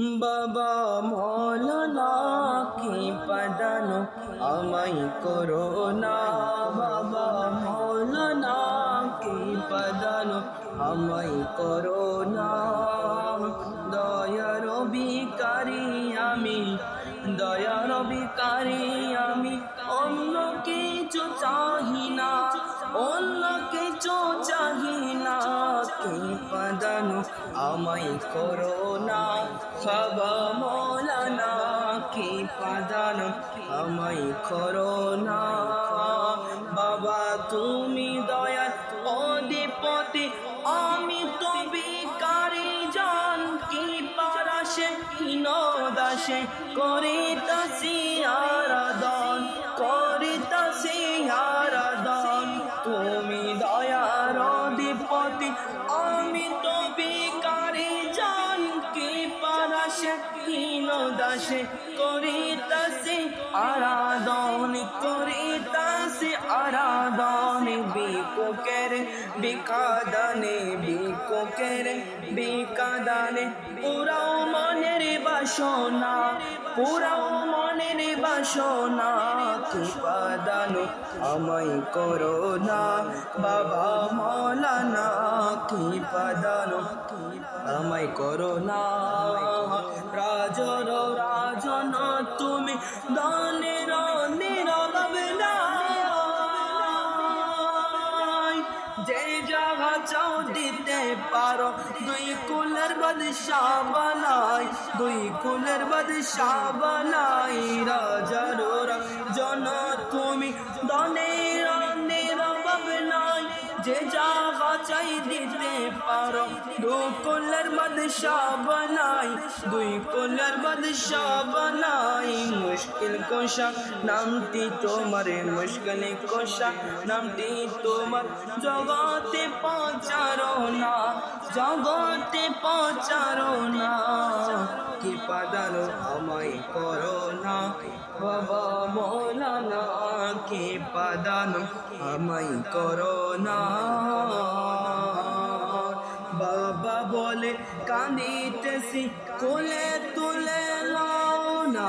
বাবা মৌলানা কি পাদানো আমাই করো না। বাবা মৌলানা কি পাদানো আমাই করো না। দয়ার বিকারি আমি, দয়ার বিকারি আমি। অন্য কিছু চাহি না। অন্য পাদানো আমাই করো না বাবা মৌলানা কে পাদানো আমাই করো না, বাবা তুমি দয়াল অধিপতি, আমি তো বিকারি জান। কি পারাসে হীন দাসে, করিতাছি আরাধন দাসে করিতাছি, আরাধন করিতাছি, আরাধন বিকোকের, বিকাদানে বিকোকের, বিকাদানে পুরাও মনের বাসনা, পুরাও মনের বাসনা কি পাদানো আমায় করো না, বাবা মৌলানা কি আমায় করো না। রাজর রাজন তুমি দানের যে পারো, দুই কুলের বাদশাহ বানাই, দুই কুলের বাদশাহ বানাই। রাজার জন তুমি দনের নিরলব নাই। যে চাই দিতে পারো। দুই কুলের বাদশাহ বানাই, দুই কুলের বাদশাহ বানাই। মুশকিল কোশা নামটি তোমার, মুশকিল কোশা নামটি তোমার। জগতে পৌঁছারো না, জগতে পৌঁছারো না। কি পাদানো আমায় করো না, বাবা মৌলানা, কি পাদানো আমায় করো না। কাঁদিতেছি কোলে তুলে লাও না।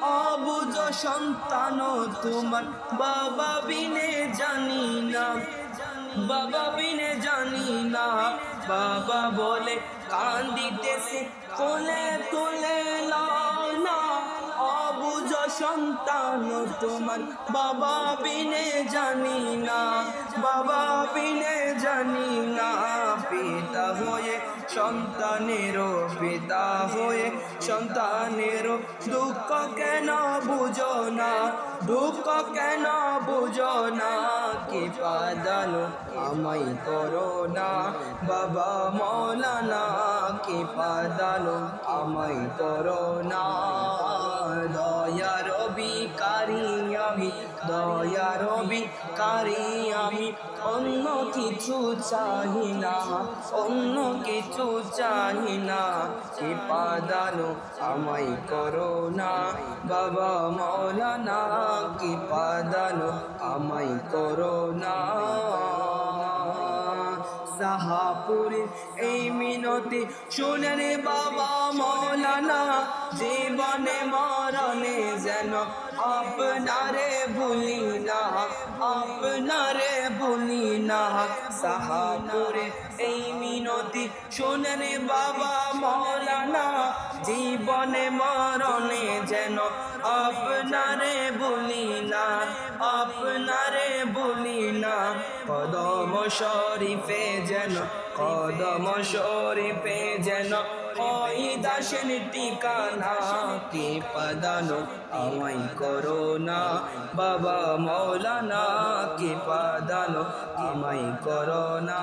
অবুজ সন্তান, তোমার বাবা বিনে জানি না। বাবা বিনে জানি না। বাবা বলে কান্দিতেছে কোলে তুলে না। অবুজ সন্তান, তোমার বাবা বিনে জানি না। বাবা বিনে জানি না। সন্তানেরও পিতা হয়ে সন্তানের দুঃখ কেন বুঝো না? দুঃখ কেন বুঝো না? কি পাদানো আমায় করো না? বাবা মৌলানা, কি পাদানো আমায় করো না? আমি দয়ার বিকারি আমি। অন্য কিছু চাহি না, অন্য কিছু চাহি না। কি পাদানো আমায় করো না, বাবা মৌলানা, কি পাদানো আমায় করো না। সাহাপুরে এই মিনতি শুনেন বাবা মৌলানা, জীবনে মরণে যেন আপনারে ভুলি না, আপনারে ভুলি না। সাহাপুরে এই মিনতি শোনেন বাবা মৌলানা, জীবনে মরণে যেন আপনারে ভুলি না, আপনারে কদম শরীফে যেন, কদম শরীফে যেন ওই দাসের ঠিকানা। কে পাদানো করো না বাবা মৌলানা, কে পাদানো করো না